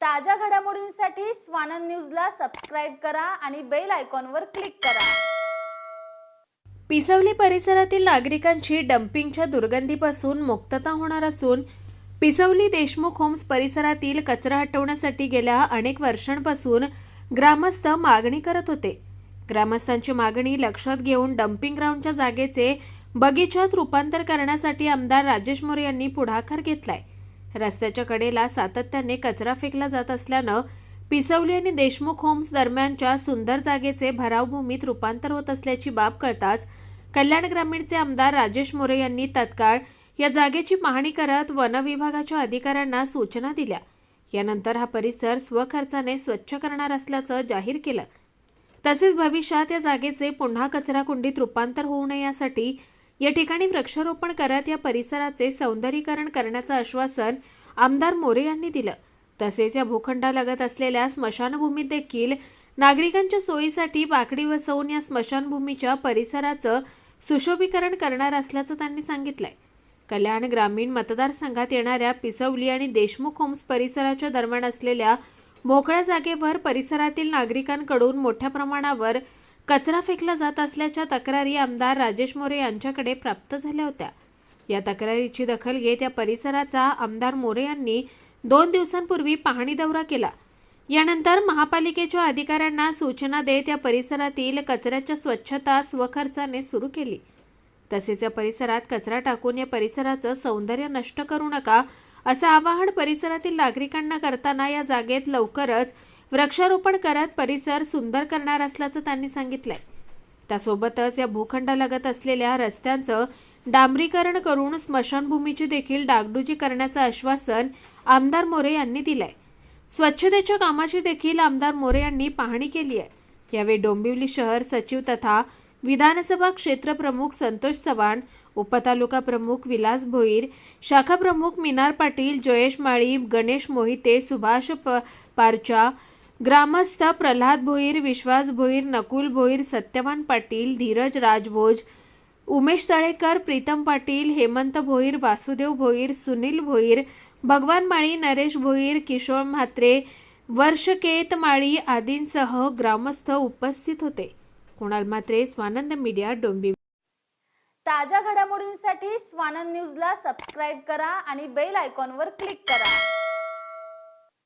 ताज्या घडामोडींसाठी स्वानंद न्यूजला सबस्क्राईब करा आणि बेल आयकॉनवर क्लिक करा. पिसवली परिसरातील नागरिकांची डम्पिंगच्या दुर्गंधीपासून मुक्तता होणार असून पिसवली देशमुख होम्स परिसरातील कचरा हटवण्यासाठी गेल्या अनेक वर्षांपासून ग्रामस्थ मागणी करत होते. ग्रामस्थांची मागणी लक्षात घेऊन डम्पिंग ग्राउंडच्या जागेचे बगीच्यात रूपांतर करण्यासाठी आमदार राजेश मोरे यांनी पुढाकार घेतलाय. रस्त्याच्या कडेला सातत्याने कचरा फेकला जात असल्यानं पिसवली आणि देशमुख होम्स दरम्यानच्या सुंदर जागेचे भरावभूमीत रूपांतर होत असल्याची बाब कळताच कल्याण ग्रामीणचे आमदार राजेश मोरे यांनी तत्काळ या जागेची पाहणी करत वन विभागाच्या अधिकाऱ्यांना सूचना दिल्या. यानंतर हा परिसर स्वखर्चाने स्वच्छ करणार असल्याचं जाहीर केलं. तसेच भविष्यात या जागेचे पुन्हा कचरा कुंडीत रूपांतर होऊ नये यासाठी या ठिकाणी वृक्षारोपण करत या परिसराचे सौंदर्यीकरण करण्याचं आश्वासन आमदार मोरे यांनी दिलं. तसेच या भूखंडालगत असलेल्या स्मशानभूमीत देखील नागरिकांच्या सोयीसाठी बाकडी बसवून या स्मशानभूमीच्या परिसराचं सुशोभीकरण करणार असल्याचं त्यांनी सांगितलंय. कल्याण ग्रामीण मतदारसंघात येणाऱ्या पिसवली आणि देशमुख होम्स परिसराच्या दरम्यान असलेल्या मोकळ्या जागेवर परिसरातील नागरिकांकडून मोठ्या प्रमाणावर कचरा फेकला जात असल्याच्या तक्रारी आमदार राजेश मोरे यांच्याकडे प्राप्त झाल्या होत्या. या तक्रारीची दखल घेत या परिसराचा आमदार मोरे यांनी दोन दिवसांपूर्वी पाहणी दौरा केला. यानंतर महापालिकेच्या अधिकाऱ्यांना सूचना देत या परिसरातील कचऱ्याच्या स्वच्छता स्वखर्चाने सुरू केली. तसेच या परिसरात कचरा टाकून या परिसराचं सौंदर्य नष्ट करू नका असं आवाहन परिसरातील नागरिकांना करताना या जागेत लवकरच वृक्षारोपण करत परिसर सुंदर करणार असल्याचं त्यांनी सांगितलंय. त्यासोबतच या भूखंडालगत असलेल्या रस्त्यांचं डांबरीकरण करून स्मशानभूमीची देखील डागडुजी करण्याचं आश्वासन आमदार मोरे यांनी दिलंय. स्वच्छतेच्या कामाची देखील आमदार मोरे यांनी पाहणी केली आहे. यावेळी डोंबिवली शहर सचिव तथा विधानसभा क्षेत्र प्रमुख संतोष चव्हाण उपतालुका प्रमुख विलास भोईर शाखा प्रमुख मिनार पाटील जयेश माळी गणेश मोहिते सुभाष प पारचा ग्रामस्थ प्रल्हाद भोईर विश्वास भोईर नकुल भोईर सत्यवान पाटील धीरज राजभोज उमेश तळेकर प्रीतम पाटील हेमंत भोईर वासुदेव भोईर सुनील भोईर भगवान माळी नरेश भोईर किशोर म्हात्रे वर्षकेत माळी आदींसह ग्रामस्थ उपस्थित होते. कुणाल म्हात्रे स्वानंद मीडिया डोंबिवली. ताज्या घडामोडींसाठी स्वानंद न्यूजला सबस्क्राईब करा आणि बेल आयकॉनवर क्लिक करा.